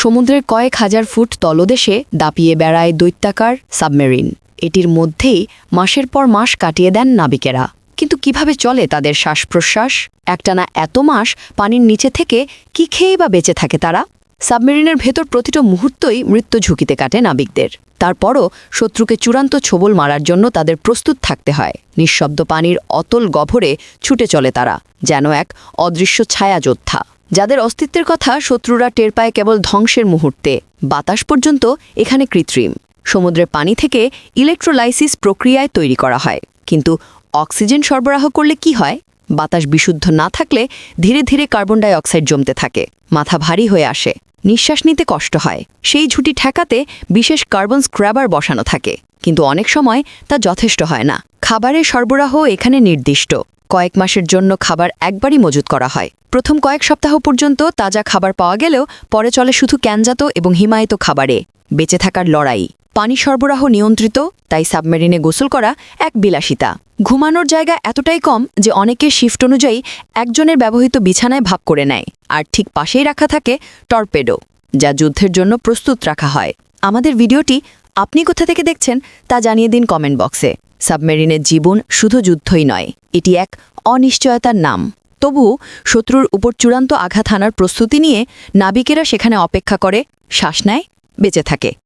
সমুদ্রের কয়েক হাজার ফুট তলদেশে দাপিয়ে বেড়ায় দৈত্যাকার সাবমেরিন। এটির মধ্যেই মাসের পর মাস কাটিয়ে দেন নাবিকেরা। কিন্তু কীভাবে চলে তাদের শ্বাস প্রশ্বাস একটানা এত মাস পানির নিচে থেকে কি খেয়েই বা বেঁচে থাকে তারা? সাবমেরিনের ভেতর প্রতিটা মুহূর্তই মৃত্যু ঝুঁকিতে কাটে নাবিকদের। তারপরও শত্রুকে চূড়ান্ত ছোবল মারার জন্য তাদের প্রস্তুত থাকতে হয়। নিঃশব্দ পানির অতল গভরে ছুটে চলে তারা, যেন এক অদৃশ্য ছায়া যোদ্ধা যাদের অস্তিত্বের কথা শত্রুরা টের পায় কেবল ধ্বংসের মুহূর্তে। বাতাস পর্যন্ত এখানে কৃত্রিম। সমুদ্রের পানি থেকে ইলেকট্রোলাইসিস প্রক্রিয়ায় তৈরি করা হয়। কিন্তু অক্সিজেন সরবরাহ করলে কি হয়? বাতাস বিশুদ্ধ না থাকলে ধীরে ধীরে কার্বন ডাই অক্সাইড জমতে থাকে, মাথা ভারী হয়ে আসে। নিঃশ্বাস নিতে কষ্ট হয়। সেই ঝুঁটি ঠেকাতে বিশেষ কার্বন স্ক্র্যাবার বসানো থাকে। কিন্তু অনেক সময় তা যথেষ্ট হয় না। খাবারের সরবরাহ এখানে নির্দিষ্ট। কয়েক মাসের জন্য খাবার একবারই মজুত করা হয়। প্রথম কয়েক সপ্তাহ পর্যন্ত তাজা খাবার পাওয়া গেলেও পরে চলে শুধু ক্যানজাত এবং হিমায়িত খাবারে। বেঁচে থাকার লড়াই। পানি সরবরাহ নিয়ন্ত্রিত, তাই সাবমেরিনে গোসল করা এক বিলাসিতা। ঘুমানোর জায়গা এতটাই কম যে অনেকে শিফট অনুযায়ী একজনের ব্যবহৃত বিছানায় ভাগ করে নেয়, আর ঠিক পাশেই রাখা থাকে টর্পেডো, যা যুদ্ধের জন্য প্রস্তুত রাখা হয়। আমাদের ভিডিওটি আপনি কোথা থেকে দেখছেন তা জানিয়ে দিন কমেন্ট বক্সে। সাবমেরিনের জীবন শুধু যুদ্ধই নয়, এটি এক অনিশ্চয়তার নাম। তবু শত্রুর উপর চূড়ান্ত আঘাত হানার প্রস্তুতি নিয়ে নাবিকেরা সেখানে অপেক্ষা করে, শ্বাস নেয়, বেঁচে থাকে।